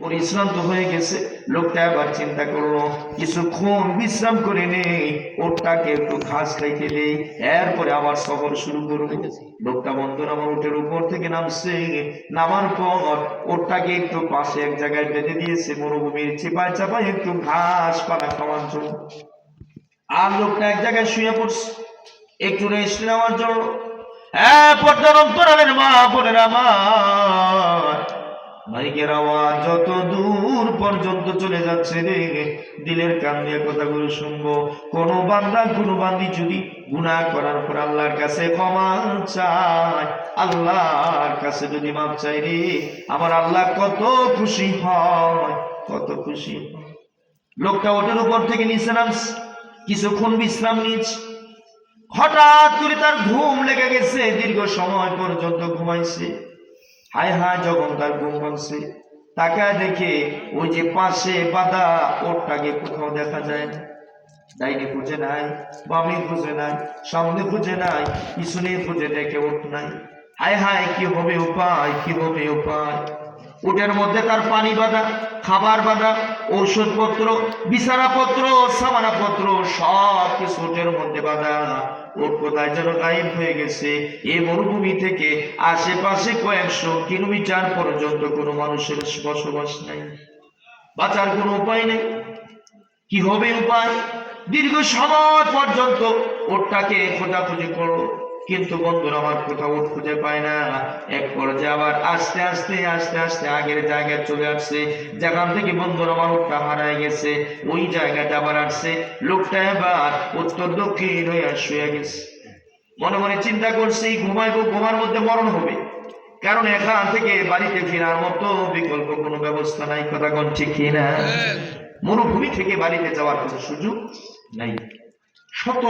পরিশ্রান্ত হয়ে গেছে লোকটা আবার চিন্তা করল কিছুক্ষণ বিশ্রাম করে নেই ওরটাকে একটু ঘাস খাইতে এরপরে আবার সফর শুরু লোকটা বন্ধুর আমার উঠের উপর থেকে নামছে নামার পর ওরটাকে একটু পাশে এক জায়গায় বেঁধে দিয়েছে মরুভূমির চেপায় চাপায় একটু ঘাস পাতা খাওয়ার জন্য আর লোকটা এক জায়গায় শুয়ে পড়ছে একটু রেস্ট নেওয়ার জন্য হ্যাঁ পর্দার অন্তরালের মা বোনের আমার মাইকের আওয়াজ যত দূর পর্যন্ত চলে যাচ্ছে রে। দিলের কান দিয়ে কথাগুলো শুনব। কোনো বান্দা, কোনো বান্দি যদি গুনাহ করার পর আল্লাহর কাছে ক্ষমা চায়, আল্লাহর কাছে যদি মাপ চাই রে, আমার আল্লাহ কত খুশি হয়, কত খুশি। লোকটা ওটার উপর থেকে নিচে নামছে কিছুক্ষণ বিশ্রাম নিচ্ছে হঠাৎ করে তার ঘুম লেগে গেছে, দীর্ঘ সময় পর্যন্ত ঘুমাইছে। হায় হায় যখন তার ঘুম ভাঙছে তাকে দেখে ওই যে পাশে বাদা ওরটাকে কোথাও দেখা যায়। না ডাইনে খুঁজে নাই বামে খুঁজে নাই, সামনে খুঁজে নাই, পিছনে খুঁজে দেখে ওঠ নাই। হায় হায়, কি হবে উপায়, কি হবে উপায়? উটের মধ্যে তার পানি বাঁধা, খাবার বাঁধা, ঔষধপত্র বিছানাপত্র সামানাপত্র সব কিছু উটের মধ্যে বাঁধা। ওর কোথায় যেন গায়েব হয়ে গেছে। এ মরুভূমি থেকে আশেপাশে কয়েকশো কিলোমিটার পর্যন্ত কোনো মানুষের বসবাস নাই। বাঁচার কোনো উপায় নেই। কি হবে উপায়? দীর্ঘ সময় পর্যন্ত ওরটাকে খোঁজাখুঁজি করল কিন্তু বন্ধুরা আমার কোথাও খুঁজে পায় না। এক পর্যায়ে আবার আস্তে আস্তে আস্তে আস্তে আগের জায়গায় চলে আসছে। যেখান থেকে বন্ধুরা আমার ওটটা হারায় গেছে। ওই জায়গাটা আবার আসছে। লোকটা এবার উত্তর দক্ষিণ হয়ে শুয়ে গেছে। মনে মনে চিন্তা করছে এই ঘুমাইবো ঘুমার মধ্যে মরণ হবে। কারণ এখান থেকে বাড়িতে ফেরার মতো বিকল্প কোনো ব্যবস্থা নাই কথা কোন ঠিক কিনা মরুভূমি থেকে বাড়িতে যাওয়ার কোনো সুযোগ নাই। শত